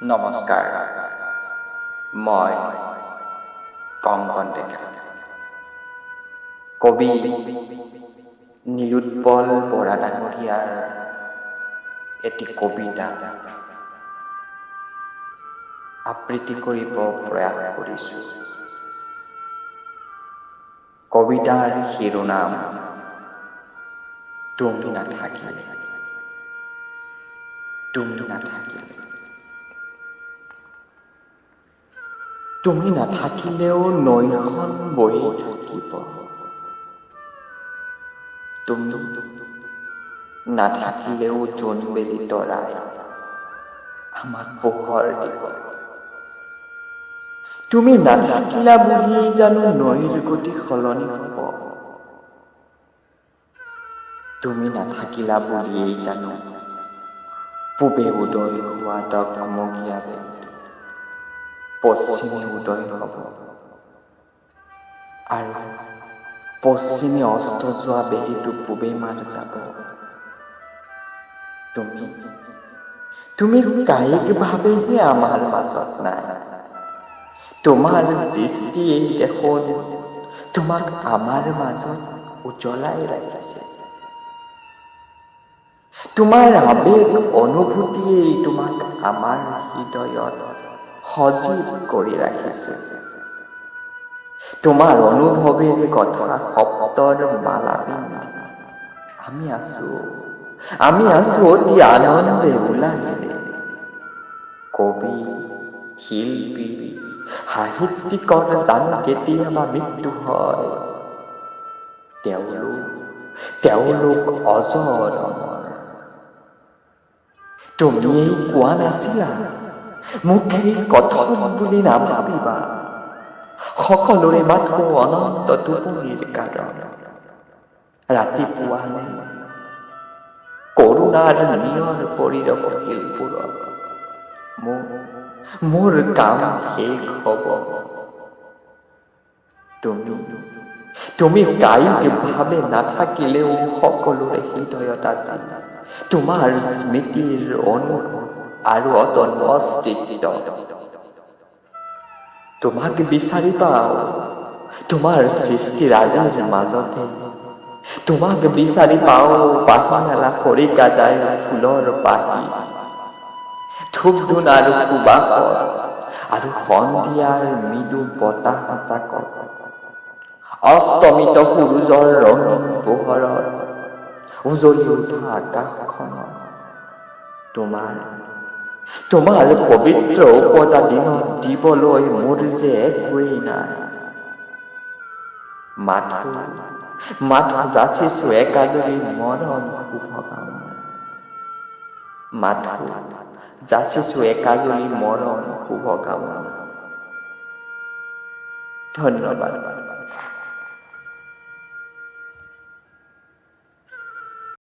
নমস্কাৰ। মই কংকন ডেকা কবি নীলোৎপল বৰা ডাঙৰীয়াৰ এটি কবিতা আবৃত্তি কৰিব প্ৰয়াস কৰিছোঁ। কবিতাৰ শিৰোনাম, তুমি নাথাকিলে। তুমি নাথাকিলে। তুমি নাথাকিলেও নৈখন বহি থাকিব। তুমি নাথাকিলেও জোনবেলি তৰাই আমাক পোহৰ দিব। তুমি নাথাকিলা বুলিয়েই জানো নৈৰ গতি সলনি হ'ব। তুমি নাথাকিলা বুলিয়েই জানো। পূবে উদয় হোৱা ডগমগীয়া বেলি পশ্চিমে উদয় হ'ব। আৰু পশ্চিমে অস্ত যোৱা বেলিটো পূবে মাৰ যাব। তুমি তুমি কায়িকভাৱেহে আমাৰ মাজত নাই। তোমাৰ সৃষ্টিয়েই দেখোন তোমাক আমাৰ মাজত উজ্বলাই ৰাখিছে। তোমাৰ আবেগ অনুভূতিয়েই তোমাক আমাৰ হৃদয়ত সজীৱ কৰি ৰাখিছে তোমাৰ অনুভৱেৰে কথা শব্দৰ মালা আমি আছো আমি আছো অতি আনন্দে উলাহেৰে কবি, শিল্পী সাহিত্যিকৰ জানো কেতিয়াবা মৃত্যু হয়। তেওঁলোক তেওঁলোক অজৰ তুমিয়েই কোৱা নাছিলা এই কথন বুলি নাভাবিবা সকলোৰে মাথো অনন্ত টোপনিৰ কাৰণ। ৰাতিপুৱালে কৰোণাৰ নিয়ৰ পৰিৰপ শিলপুৰত মোৰ মোৰ কাম শেষ হ'ব। তুমি তুমি কায়িকভাৱে নাথাকিলেও সকলোৰে হৃদয়ত আজি তোমাৰ স্মৃতিৰ অনুভৱ আৰু অস্তিত্ব। তোমাক বিচাৰি পাওঁ। তোমাৰ সৃষ্টি ৰাজাৰ মাজতে। তোমাক বিচাৰি পাওঁ পাহিমেলা খৰিকা যায় ফুলৰ পাহি ধূপ ধূন আৰু সুবাসত আৰু সন্ধিয়াৰ মৃদু বতাহ জাকত অস্তমিত সূৰুজৰ ৰঙীন পোহৰত উজলি উঠা আকাশখনত। তোমাৰ তোমাৰ পবিত্ৰ উপজা দিনত দিবলৈ মোৰ যে একোৱেই নাই। মাথো মাথো যাচিছো একাজৰি মৰম শুভকামনা মাথো যাচিছো একাজৰি মৰম শুভকামনা ধন্যবাদ।